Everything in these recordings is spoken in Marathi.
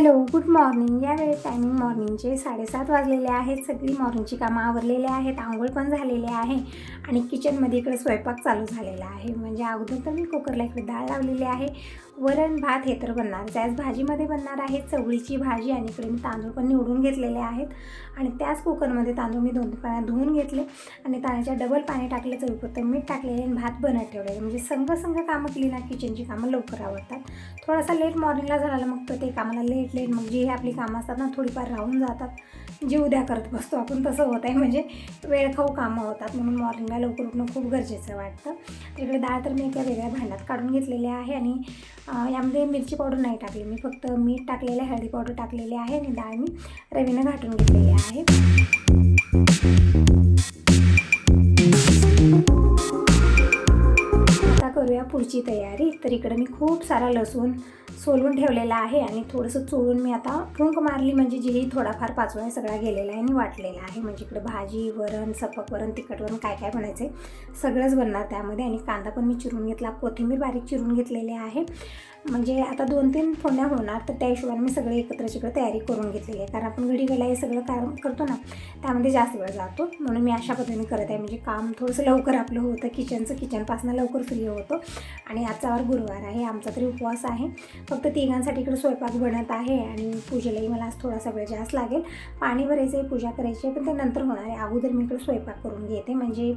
Hello good morning. यावेळेस टायमिंग मॉर्निंगचे साडेसात वाजलेले आहेत. सगळी मॉर्निंगची कामं आवरलेली आहेत. आंघोळ पण झालेली आहे आणि किचनमध्ये इकडे स्वयंपाक चालू झालेला आहे. म्हणजे अगोदर तर मी कुकरला इकडे डाळ लावलेली आहे. वरण भात हे तर बनणार. आज भाजीमध्ये बनणार आहे चवळीची भाजी आणि इकडे मी तांदूळ पण निवडून घेतलेले आहेत. आणि त्याच कुकरमध्ये तांदूळ मी दोन पाण्यात धुवून घेतले आणि तांदळाच्या डबल पाणी टाकले चवीपुरतं मीठ टाकलेले आणि भात बनत ठेवलेले. म्हणजे संघ संघ कामं केली ना किचनची कामं लवकर आवडतात थोडासा लेट मॉर्निंगला झाला मग ते कामाला लेट लेट मग जी आपली कामं असतात ना थोडीफार राहून जातात. जी उद्या करत बसतो. आपण तसं होत आहे. म्हणजे वेळ खाऊ कामं होतात म्हणून मॉर्निंगला लवकर उठणं खूप गरजेचं वाटतं. तिकडे डाळ तर मी एका वेगळ्या भांड्यात काढून घेतलेली आहे आणि यामध्ये मिरची पावडर नाही टाकली मी. फक्त मीठ टाकलेलं आहे हळदी पावडर टाकलेली आहे आणि डाळ मी रवीनं घाटून घेतलेली आहे. पुढची तयारी. तर इकडं मी खूप सारा लसूण सोलून ठेवलेला आहे आणि थोडंसं चोळून मी आता फुंक मारली. म्हणजे जेही थोडाफार पाचोळा सगळा गेलेला आहे आणि वाटलेला आहे. म्हणजे इकडं भाजी वरण सपक वरण तिखट वरण काय काय बनायचं आहे सगळंच बनणार त्यामध्ये. आणि कांदा पण मी चिरून घेतला. कोथिंबीर बारीक चिरून घेतलेली आहे. म्हणजे आता दोन तीन फोडण्या होणार तर त्या हिशोबाने मी सगळे एकत्र सगळं तयारी करून घेतलेली आहे. कारण आपण घडी वेळा हे सगळं काम करतो ना त्यामध्ये जास्त वेळ जातो. म्हणून मी अशा पद्धतीने करत आहे. म्हणजे काम थोडंसं लवकर आपलं होतं. किचनचं किचनपासून लवकर फ्री होतो. आणि आजचा वार गुरुवार आहे. आमचा तरी उपवास आहे. फक्त तिघांसाठी इकडे स्वयंपाक बनत आहे आणि पूजेलाही मला आज थोडासा वेळ जास्त लागेल. पाणी भरायचं आहे पूजा करायची आहे पण ते नंतर होणार आहे. अगोदर मी इकडे स्वयंपाक करून घेते. म्हणजे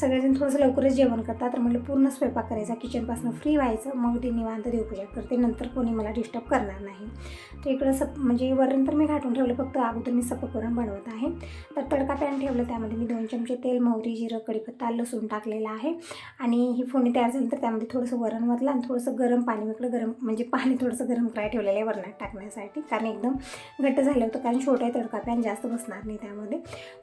सगळेजण थोडंसं लवकरच जेवण करतात. तर म्हटलं पूर्ण स्वयंपाक करायचा. किचनपासून फ्री व्हायचं. मग ते निवांत देवपूजा करते नंतर कोणी मला डिस्टर्ब करणार नाही. तर इकडं सप म्हणजे वरण तर मी घाटून ठेवलं फक्त अगोदर मी सपक वरण बनवत आहे. तर तडका पॅन ठेवलं त्यामध्ये मी दोन चमचे तेल मोहरी जिरं कढीपत्ता लसूण टाकलेला आहे. आणि ही फोडणी तयार झाली तर त्यामध्ये थोडंसं वरण वतलं आणि थोडंसं गरम पाणी मी इकडं गरम म्हणजे पाणी थोडंसं गरम करायला ठेवलेलं आहे वरणात टाकण्यासाठी. कारण एकदम घट्ट झालं होतं कारण छोटं आहे तडका पॅन जास्त बसणार नाही त्यामध्ये.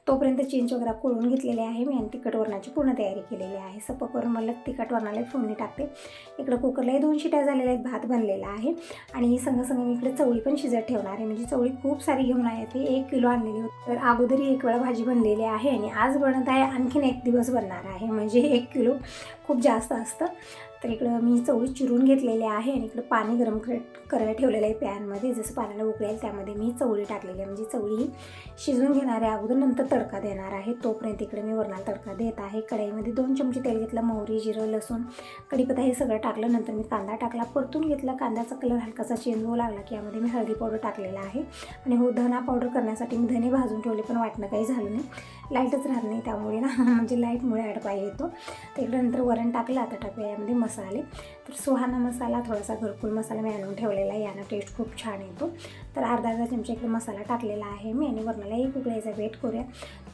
तोपर्यंत चिंच वगैरे कोळून घेतलेले आहे मी आणि तिखट वरणाची पूर्ण तयारी केलेली आहे. सपक वरून मला तिखट वरणाला फोडणी टाकते. इकडं कुकरलाही दोन शिट्या झालेल्या आहेत भात बनलेला आहे. आणि संगसंग संग संग मी इकडे चवळी पण शिजत ठेवणार आहे. म्हणजे चवळी खूप सारी घेऊन आहे. ती एक किलो आणलेली होती. तर अगोदर एक वेळा भाजी बनलेली आहे. आणि आज बनत आहे आणखीन एक दिवस बनणार आहे. म्हणजे एक किलो खूप जास्त असतं. तर इकडं मी चवळी चिरून घेतलेली आहे आणि इकडं पाणी गरम कर करायला ठेवलेलं आहे पॅनमध्ये. जसं पाण्याला उकळेल त्यामध्ये मी चवळी टाकलेली आहे. म्हणजे चवळी शिजून घेणार आहे अगोदर नंतर तडका देणार आहे. तोपर्यंत इकडे मी वरणाला तडका देत आहे. कढईमध्ये दोन चमचे तेल घेतलं मोहरी जिरं लसूण कढीपत्ता हे सगळं टाकलं. नंतर मी कांदा टाकला परतून घेतला. कांद्याचा कलर हलकासा चेंज होऊ लागला की यामध्ये मी हळदी पावडर टाकलेला आहे. आणि हो धना पावडर करण्यासाठी मी धने भाजून ठेवले पण वाटणं काही झालं नाही. लाईटच राहत नाही त्यामुळे ना. म्हणजे लाईटमुळे अडपाय येतो. तर इकडे नंतर वरण टाकलं आता टाकूया यामध्ये मसाले. तर सुहाना मसाला थोडासा घरकुल मसाला मी आणून ठेवलेला आहे. यानं टेस्ट खूप छान येतो. तर अर्धा अर्धा चमचा इकडे मसाला टाकलेला आहे मी आणि वरणाला एक उकळायचा वेट करूया.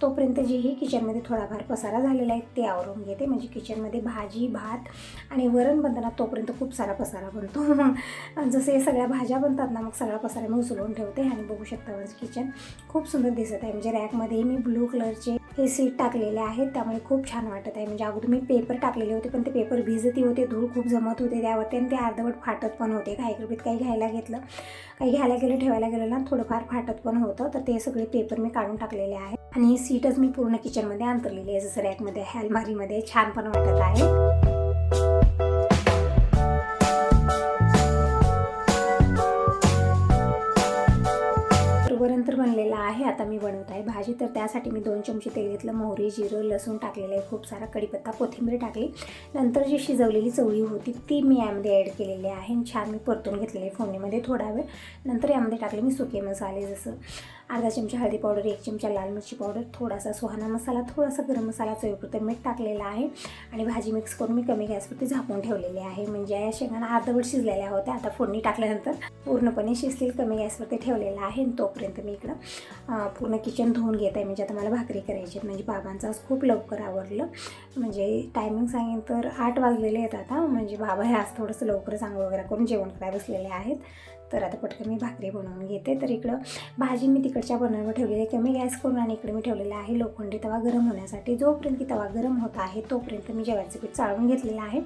तोपर्यंत जेही किचनमध्ये थोडाफार पसारा झालेला आहे ते आवरून घेते. म्हणजे किचनमध्ये भाजी भात आणि वरण बनताना तोपर्यंत खूप सारा पसारा बनतो. मग जसे सगळ्या भाज्या बनतात ना मग सगळा पसारा मी उचलून ठेवते आणि बघू शकता माझं किचन खूप सुंदर दिसत आहे. म्हणजे रॅकमध्ये मी ब्लू कलरचे हे सीट टाकलेले आहेत. त्यामुळे खूप छान वाटत आहे. म्हणजे अगोदर मी पेपर टाकलेले होते पण ते पेपर भिजती होते धूळ खूप जमत होते त्यावरती आणि ते अर्धवट फाटत पण होते. काही कृपीत काही घ्यायला घेतलं काही घ्यायला गेलं ठेवायला गेलं ना थोडंफार फाटत पण होतं. तर ते सगळे पेपर मी काढून टाकलेले आहेत. आणि ही सीटच मी पूर्ण किचनमध्ये अंतरलेली आहे. जसं रॅकमध्ये आहे अलमारीमध्ये छान पण वाटत आहे. आता मी बनवत आहे. भाजी तर त्यासाठी मी दोन चमचे तेल घेतलं. मोहरी जिरं लसूण टाकलेलं आहे. खूप सारा कढीपत्ता कोथिंबीर टाकली. नंतर जी शिजवलेली चवळी होती ती मी यामध्ये ॲड केलेली आहे. आणि छान मी परतून घेतलेली आहे फोडणीमध्ये थोडा वेळ. नंतर यामध्ये टाकले मी सुके मसाले जसं अर्धा चमचा हळदी पावडर एक चमचा लाल मिरची पावडर थोडासा सुहाना मसाला थोडासा गरम मसाला चवीपुरतं मीठ टाकलेला आहे. आणि भाजी मिक्स करून मी कमी गॅसवरती झाकून ठेवलेली आहे. म्हणजे या शेंगांना अर्धवट शिजलेल्या होत्या. आता फोडणी टाकल्यानंतर पूर्णपणे शिजतील कमी गॅसवरती ठेवलेला आहे. आणि तोपर्यंत मी इकडं पूर्ण किचन धुवून घेत आहे. म्हणजे आता मला भाकरी करायची म्हणजे बाबांचं आज खूप लवकर आवरलं. म्हणजे टायमिंग सांगेन तर आठ वाजलेले आहेत आता. म्हणजे बाबा हे आज थोडंसं लवकर चांगलं वगैरे करून जेवण करायला बसलेले आहेत. तर आता पटकन मी भाकरी बनवून घेते. तर इकडं भाजी मी तिकडच्या बनवून ठेवलेली आहे. कमी गॅस करून आणि इकडे मी ठेवलेला आहे लोखंडी तवा गरम होण्यासाठी. जोपर्यंत की तवा गरम होत आहे तोपर्यंत मी जेवायचं पीठ चाळून घेतलेलं आहे.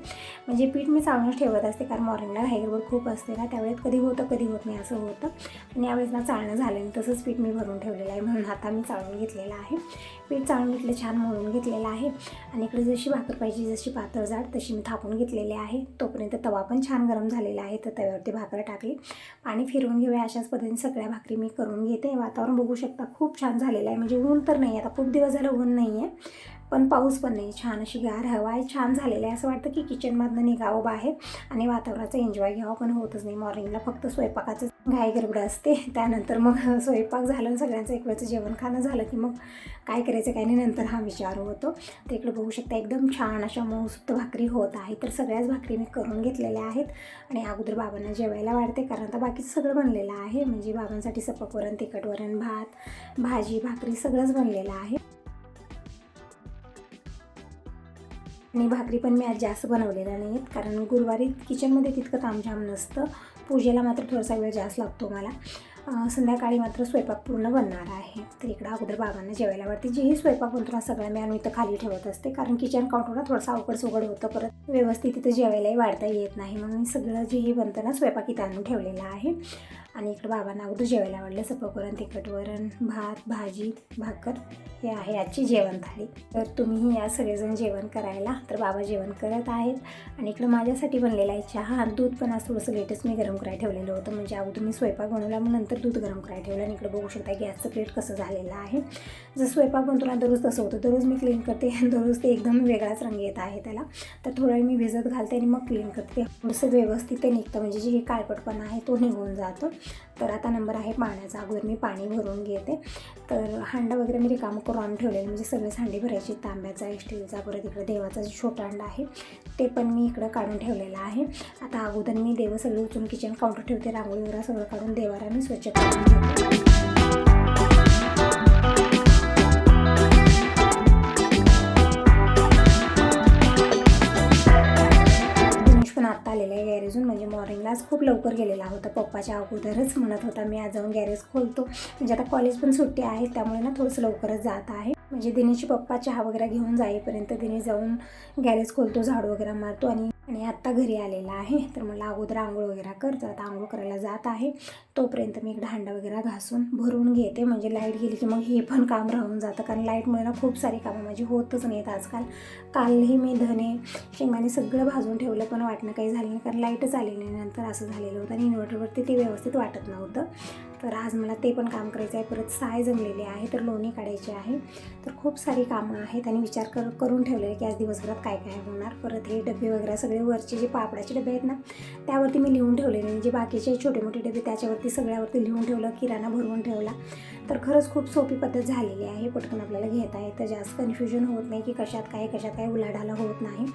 म्हणजे पीठ मी चाळूनच ठेवत असते कारण मॉर्निंगला घाईगडबड खूप असते ना त्यावेळेस कधी होतं कधी होत नाही असं होतं. आणि यावेळेस ना चाळणं झालं नाही तसंच पीठ मी भरून ठेवलेलं आहे. म्हणून आता मी चाळून घेतलेलं आहे. पीठ चाळून घेतलं छान मळून घेतलेलं आहे. आणि इकडे जशी भाकर पाहिजे जशी पातळ जाड तशी मी थापून घेतलेली आहे. तोपर्यंत तवा पण छान गरम झालेला आहे. तर तव्यावरती भाकर टाकली. पाणी फिरवून घेऊया अशाच पद्धतीने सगळ्या भाकरी मी करून घेते. वातावरण बघू शकता खूप छान झालेलं आहे. म्हणजे ऊन तर नाही आता खूप दिवस झालं ऊन नाही आहे पण पाऊस पण नाही. छान अशी गार हवा आहे छान झालेलं आहे. असं वाटतं की किचनमधनं निघावं बाहेर आणि वातावरणाचा एन्जॉय घ्यावं पण होतच नाही. मॉर्निंगला फक्त स्वयंपाकाचं घाई गडबड असते. त्यानंतर मग स्वयंपाक झालं आणि सगळ्यांचं एक वेळचं जेवण खाणं झालं की मग काय करायचं काय नाही नंतर हा विचार होतो. तर इकडे बघू शकता एकदम छान अशा मऊसुप्त भाकरी होत आहे तर सगळ्याच भाकरी मी करून घेतलेल्या आहेत आणि अगोदर बाबांना जेवायला वाढते कारण आता बाकीचं सगळं बनलेलं आहे. म्हणजे बाबांसाठी सपक वरण तिखट वरण भात भाजी भाकरी सगळंच बनलेलं आहे. आणि भाकरी पण मी आज जास्त बनवलेल्या नाही आहेत कारण गुरुवारी किचनमध्ये तितकं तामझाम नसतं. पूजेला मात्र थोडासा वेळ जास्त लागतो मला. संध्याकाळी मात्र स्वयंपाक पूर्ण बनणार आहे. तर इकडं अगोदर बाबांना जेवायला वाटते जेही स्वयंपाक बनतो ना सगळ्या मी आणून इथं खाली ठेवत असते. कारण किचन काउंटरला थोडंसं अवघड सुगड होतं. परत व्यवस्थित तिथं जेवायलाही वाढता येत नाही. मग मी सगळं जेही बनतं ना स्वयंपाक इथं आणून ठेवलेलं आहे. आणि इकडं बाबांना अगोदर जेवायला आवडलं. सपकवरण तिखट वरण भात भाजी भाकर हे आहे आजची जेवण थाळी. तर तुम्हीही या सगळेजण जेवण करायला. तर बाबा जेवण करत आहेत. आणि इकडं माझ्यासाठी बनलेला आहे चहा. दूध पण आज थोडंसं लेटेस्ट मी गरम करायला ठेवलेलं होतं. म्हणजे अगोदर मी स्वयंपाक बनवला मग नंतर दूध गरम करायला ठेवलं. आणि इकडं बघू शकता गॅसचं प्लेट कसं झालेलं आहे. जर स्वयंपाक बनतो ना दररोज तसं होतं. दररोज मी क्लीन करते. दररोज ते एकदम वेगळाच रंग येत आहे त्याला. तर थोडा वेळ मी भिजत घालते आणि मग क्लीन करते. थोडंसं व्यवस्थित ते निघतं. म्हणजे जे काळपटपणा आहे तो निघून जातो. तर आता नंबर आहे पाण्याचा. अगोदर मी पाणी भरून घेते. तर हांडा वगैरे मी रिकामं करून आणून ठेवलेलं म्हणजे सगळेच हांडे भरायचे तांब्याचा स्टीलचा परत इकडे देवाचा जो छोटा हांडा आहे ते पण मी इकडं काढून ठेवलेलं आहे. आता अगोदर मी देव सगळं उचलून किचन काउंटर ठेवते. रांगोळी वगैरे सगळं काढून देवाला मी स्वच्छ करून घेते आत्ता आलेला आहे गॅरेजून म्हणजे मॉर्निंगला आज खूप लवकर गेलेला होता. पप्पाच्या अगोदरच म्हणत होता मी आज जाऊन गॅरेज खोलतो. म्हणजे आता कॉलेज पण सुट्टी आहे त्यामुळे ना थोडंसं लवकरच जात आहे. म्हणजे दिनेशचे पप्पा चहा वगैरे घेऊन जाईपर्यंत दिनेश जाऊन गॅरेज खोलतो झाडू वगैरे मारतो आणि आणि आत्ता घरी आलेला आहे. तर मला अगोदर आंघोळ वगैरे कर तर आता आंघोळ करायला जात आहे. तोपर्यंत मी एक हांडा वगैरे घासून भरून घेते. म्हणजे लाइट गेली की मग हे पण काम राहून जातं. कारण लाईटमुळे ना खूप सारी कामं माझी होतच नाहीत आजकाल. कालही मी धने शेंगाने सगळं भाजून ठेवलं पण वाटणं काही झालं नाही. कारण लाईटच आली नाही. नंतर असं झालेलं होतं आणि इन्व्हर्टरवरती ते व्यवस्थित वाटत नव्हतं. तर आज मला ते पण काम करायचं आहे. परत साय जमलेली आहे तर लोणी काढायची आहे. तर खूप सारी कामं आहेत आणि विचार कर करून ठेवलेले की आज दिवसभरात काय काय होणार. परत हे डबे वगैरे सगळे वरचे जे पापडाचे डबे आहेत ना त्यावरती मी लिहून ठेवलेले आणि जे बाकीचे छोटे मोठे डबे त्याच्यावरती सगळ्यावरती लिहून ठेवलं किराणा भरवून ठेवला. तर खरंच खूप सोपी पद्धत झालेली आहे. पटकन आपल्याला घेता येतं. जास्त कन्फ्युजन होत नाही की कशात काय कशात काय उलाढाला होत नाही.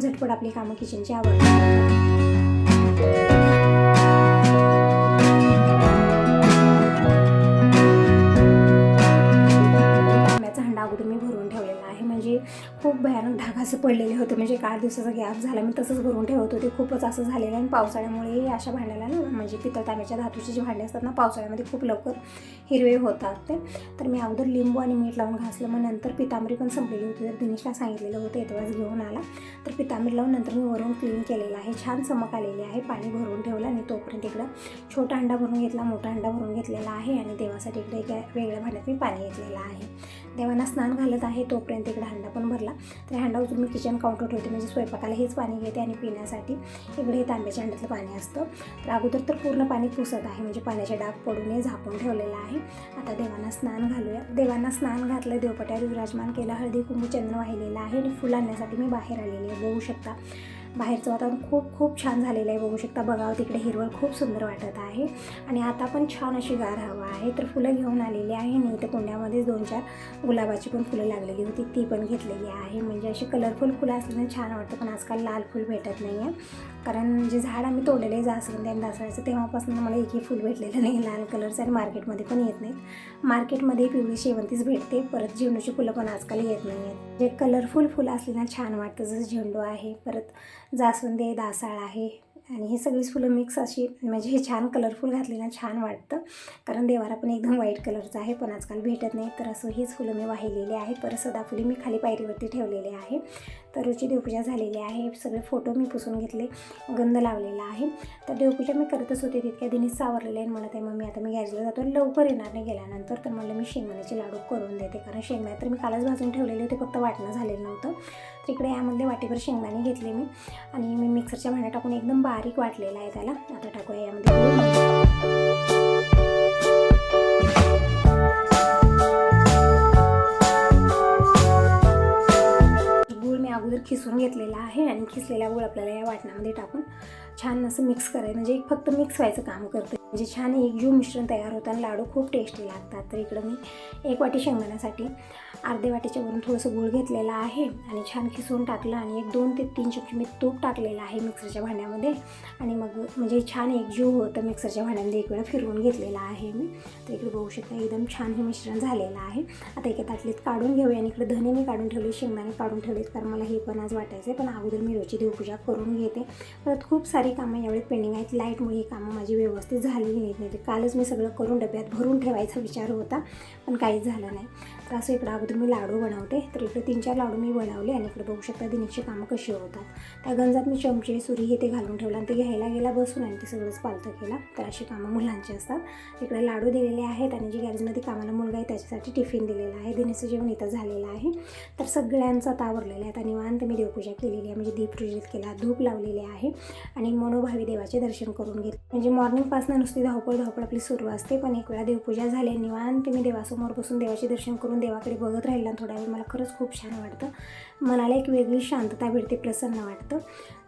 झटपट आपली कामं किचनची आवडतात खूप भयानक धाग पडलेले होते. म्हणजे एक आठ दिवसाचा गॅप झाला. मी तसंच भरून ठेवत होते. खूपच असं झालेलं आणि पावसाळ्यामुळे अशा भांड्याला ना म्हणजे पितळ तांब्याच्या धातूची जी भांडे असतात ना पावसाळ्यामध्ये खूप लवकर हिरवे होतात ते. तर मी अगोदर लिंबू आणि मीठ लावून घासलं. मग नंतर पितांबरी पण संपलेली होती. तर दिनेशला सांगितलेलं होतं येतवाच घेऊन आला. तर पितांबरी लावून नंतर मी वरून क्लीन केलेलं आहे. छान चमक आलेली आहे. पाणी भरून ठेवलं आणि तोपर्यंत इकडं छोटा अंडा भरून घेतला. मोठा अंडा भरून घेतलेला आहे. आणि देवासाठी इकडे वेगळ्या भांड्यात मी पाणी घेतलेलं आहे. देवांना स्नान घालत आहे. तोपर्यंत इकडे अंडा पण भरला तर हांडा उचलून मी किचन काउंटर ठेवते म्हणजे स्वयंपाकाला हेच पाणी घेते आणि पिण्यासाठी इकडे हे तांब्याच्या हांड्यातलं पाणी असतं. तर अगोदर तर पूर्ण पाणी पुसत आहे म्हणजे पाण्याचे डाग पडून हे झाकून ठेवलेलं आहे. आता देवांना स्नान घालूया. देवांना स्नान घातलं देवपट्यावर विराजमान केलं हळदी कुंकू चंद्र वाहिलेलं आहे आणि फुलं आणण्यासाठी मी बाहेर आलेली आहे. बघू शकता. बाहेरचं वातावरण खूप खूप छान झालेलं आहे. बघू शकता बघावं तिकडे हिरवळ खूप सुंदर वाटत आहे. आणि आता पण छान अशी गार हवा आहे. तर फुलं घेऊन आलेली आहे. आणि इथं कुंड्यामध्येच दोन चार गुलाबाची पण फुलं लागलेली होती. ती पण घेतलेली आहे. म्हणजे अशी कलरफुल फुलं असल्याने छान वाटतं. पण आजकाल लाल फुल भेटत नाही आहे कारण जे झाड आम्ही तोडलेले जास्वंद आणि दासवायचं तेव्हापासून मला एकही फुल भेटलेलं नाही. लाल कलरचं आणि मार्केटमध्ये पण येत नाहीत. मार्केटमध्ये पिवळी शेवंतीच भेटते. परत झेंडूची फुलं पण आजकाल येत नाही आहेत जे कलरफुल फुलं असलेलं छान वाटतं. जसं झेंडू आहे. परत जास्वंदी आहे दासाळ आहे. आणि हे सगळीच फुलं मिक्स अशी म्हणजे हे छान कलरफुल घातलेलं छान वाटतं. कारण देवारा पण एकदम व्हाईट कलरचा आहे पण आजकाल भेटत नाही. तर असं हीच फुलं मी वाहिलेली आहे. परत सदाफुली मी खाली पायरीवरती ठेवलेले आहे. तर रोजची देवपूजा झालेली आहे. सगळे फोटो मी पुसून घेतले गंध लावलेला आहे. तर देवपूजा मी करतच होते तितक्या दिनी सावरलेले आहे म्हणत आहे मम्मी आता मी गॅसला जातो. लवकर येणार नाही गेल्यानंतर तर म्हणलं मी शेंगण्याचे लाडू करून देते. कारण शेंगण्या तर मी कालच भाजून ठेवलेले होते फक्त वाटणं झालेलं नव्हतं. तिकडे यामध्ये वाटीभर शेंगदाणे घेतले मी. आणि मी मिक्सरच्या भांड्या टाकून एकदम बारीक वाटलेला आहे त्याला. आता टाकूया यामध्ये अगोदर खिसून घेतलेला आहे आणि खिसलेला गुळ आपल्याला या वाटणामध्ये टाकून छान असं मिक्स करायचं. म्हणजे एक फक्त मिक्स व्हायचं काम करते. म्हणजे छान एकजीव मिश्रण तयार होतं आणि लाडू खूप टेस्टी लागतात. तर इकडं मी एक वाटी शेंगदाण्यासाठी अर्धे वाटीच्या वरून थोडंसं गूळ घेतलेलं आहे आणि छान खिसवून टाकलं आणि एक दोन ते तीन चमचे मी तूप टाकलेलं आहे मिक्सरच्या भांड्यामध्ये. आणि मग म्हणजे छान एकजीव होतं मिक्सरच्या भांड्यामध्ये एक वेळा फिरवून घेतलेला आहे मी. तर इकडे बघू शकता एकदम छान हे मिश्रण झालेलं आहे. आता एका ताटलीत काढून घेऊया आणि इकडे धने मी काढून ठेवले शेंगदाणे काढून ठेवलेत कारण मला हे पण आज वाटायचं आहे पण अगोदर मी रोजची देवपूजा करून घेते. परत खूप सारी कामं यावेळी पेंडिंग आहेत. लाईटमुळे ही कामं माझी व्यवस्थित झालेली नाहीत. नाही कालच मी सगळं करून डब्यात भरून ठेवायचा विचार होता पण काहीच झालं नाही. तर असं इकडं अगोदर मी लाडू बनवते. तर इकडे तीन चार लाडू मी बनवले आणि इकडे बघू शकता दिनीची कामं कशी होतात. त्या गंजात मी चमचे सुरी हे ते घालून ठेवलं आणि ते घ्यायला गेला बसून आणि ते सगळंच पालतं केला. तर अशी कामं मुलांची असतात. इकडे लाडू दिलेले आहेत आणि जी गॅरेजमध्ये कामाला मुलगा आहे त्याच्यासाठी टिफिन दिलेला आहे. दिनेचं जेवण इथं झालेलं आहे. तर सगळ्यांचं तावरलेलं आहे. आता निवांत मी देवपूजा केलेली आहे. म्हणजे दीप प्रज्वलित केला धूप लावलेले आहे आणि मनोभावी देवाचे दर्शन करून घेतले. म्हणजे मॉर्निंगपासून नुसती धावपळ धावपळ आपली सुरू असते. पण एक वेळा देवपूजा झाली निवांत मी देवासमोर बसून देवाचे दर्शन करून देवाकडे बघत राहिला थोडा वेळ मला खरंच खूप छान वाटतं. मनाला एक वेगळी शांतता भेटते प्रसन्न वाटतं.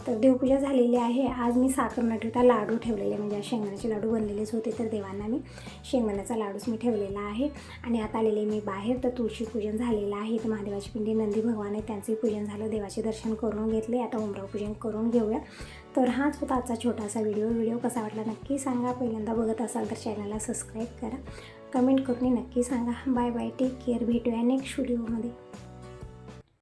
तर देवपूजा झालेली आहे. आज मी साखर न ठेवता लाडू ठेवलेले म्हणजे आज शेंगदाण्याचे लाडू बनलेलेच होते. तर देवांना मी शेंगदाण्याचा लाडूच मी ठेवलेला आहे. आणि आता आलेले मी बाहेर. तर तुळशी पूजन झालेलं आहे. तर महादेवाची पिंडी नंदी भगवान आहे त्यांचंही पूजन झालं. देवाचे दर्शन करून घेतले. आता उमराव पूजन करून घेऊया. तर हाच होता आजचा छोटासा व्हिडिओ. व्हिडिओ कसा वाटला नक्की सांगा. पहिल्यांदा बघत असाल तर चॅनलला सबस्क्राईब करा. कमेंट करून नक्की सांगा. बाय बाय टेक केअर भेटूया नेक्स्ट व्हिडिओमध्ये